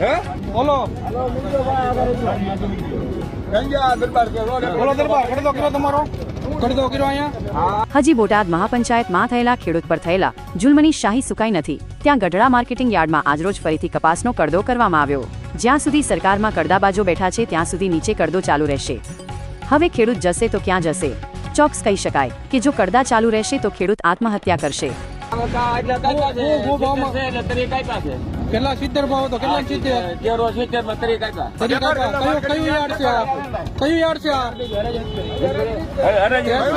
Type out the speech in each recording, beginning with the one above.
હે? બોલો. ગંજા દરબાર કે રોડ. બોલો દરબાર ખડદો કર્યો તમારો. ખડદો કર્યો અહીંયા. હજી બોટાદ મહાપંચાયતમાં થયેલા ખેડૂત પર થયેલા જુલમની શાહી સુકાઈ નથી. ત્યાં ગઢડા માર્કેટિંગ યાર્ડમાં આજરોજ ફરીથી કપાસનો કડદો કરવામાં આવ્યો. જ્યાં સુધી સરકારમાં કડદાબાજો બેઠા છે ત્યાં સુધી નીચે કડદો ચાલુ રહેશે. હવે ખેડૂત જશે તો ક્યાં જશે? ચોક્સ કહી શકાય કે જો કડદા ચાલુ રહેશે તો ખેડૂત આત્મહત્યા કરશે. કેટલા સિત્તેર ભાવ હતો? કેટલા સિત્તેર? તરી કાકા. કયું કયું યાર્ડ છે આ? કયું યાર્ડ છે આ?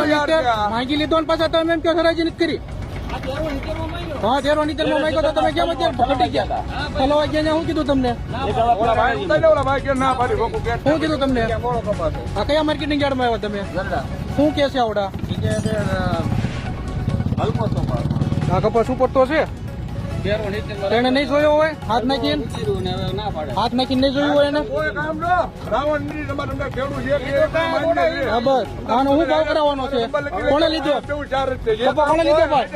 સિત્તેર. માંગી લીધો ને પાછા તમે એમ કે હરાજી નથી કરી. હા તેરો નીતરમાં માંગ્યો તો તમે કેમ અત્યારે ઘટી ગયા? હલો વાગ્યા શું કીધું તમને? શું કીધું તમને? આ કયા માર્કેટિંગ યાર્ડમાં આવ્યા તમે? શું કે છે આવડા? આ કપાસ ઉપર તો છે. એને નહીં જોયો હોય? હાથ નાખીને? હાથ નાખીને નહીં જોયું હોય એને? બસ આનો હું ભાવ કરાવવાનો છે? કોને લીધો? કપા કોને લીધો ભાઈ?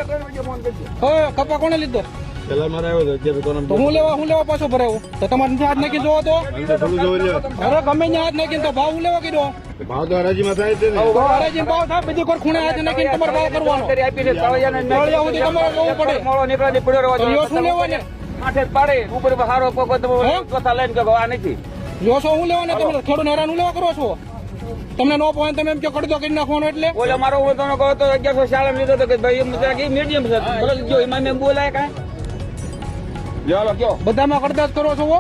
કપા કોને લીધો? પેલા મારે આવ્યો હતો અત્યારે તો તો હું લેવા હું લેવા પાછો ભરાવું? તો તમારે હાથ નાખી જોવો તો. અરે ગમે ત્યાં હાથ નાખીને તો ભાવ હું લેવા કીધો? ભાવ તો હરાજીમાં થાય છે ને. હરાજી ભાવ થાય બીજી કોઈ ખૂણે હાથ નાખીને તમારે ભાવ કરવાનો. તળિયા સુધી તમારે જોવું પડે. તો યો શું લેવા ને યો શું હું? લેવા ને તમે થોડું હેરાન હું લેવા કરો છો? તમને નો પોઈન્ટ તમે એમ કે દો કરી નાખવાનો એટલે? ઓલો મારો હું તમને કહો તો અગિયારસો શાળા લીધો તો કે ભાઈ એમ મીડિયમ છે? બોલાય કાંઈ. ચાલો કયો બધામાં કડદાજ કરો છો હો?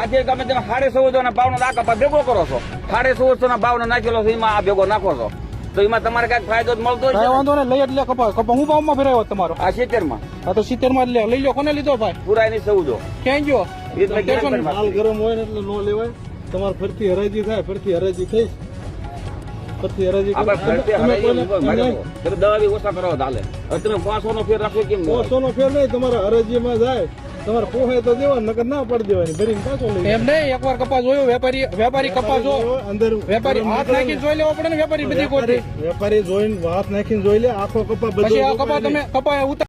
આજે તમે તમે સાડે ચૌદસો ના ભાવનો આ ભેગો કરો છો. સાડે ચૌદસો ના ભાવનો નાખેલો છે એમાં આ ભેગો નાખો છો. તો એમાં તમારે કંઈક ફાયદો જ મળતો હોય વાંધો ને લઈ એટલે કપાસ. કપા હું ભાવમાં ફેરાયો તમારો? આ સિત્તેરમાં આ તો સિત્તેરમાં લે. લઈ લો કોને લીધો ભાઈ? પુરાયની ચૌદો ક્યાં ગયો? માલ ગરમ હોય ને એટલે નો લેવાય. તમારે ફરતી હરાજી થાય ફરતી હરાજી થઈ ફરતી હરાજી દવા ઓછા કરો ચાલે અત્યારે પાંચસો નો ફેર રાખો કેમ? સો નો ફેર નહીં તમારે હરાજીમાં જાય. તમારે પોહે તો દેવા નકર ના પડી દેવાની. ભરીને પાછો લઈ એમ નહીં એકવાર કપા જોયો વેપારી વેપારી કપા જો. અંદર વેપારી હાથ નાખીને જોઈ લેવો પડે ને વેપારી બધી કોઈ વેપારી જોઈને હાથ નાખીને જોઈ લે આખો કપા બધો પછી આ કપા તમે કપા ઉતાર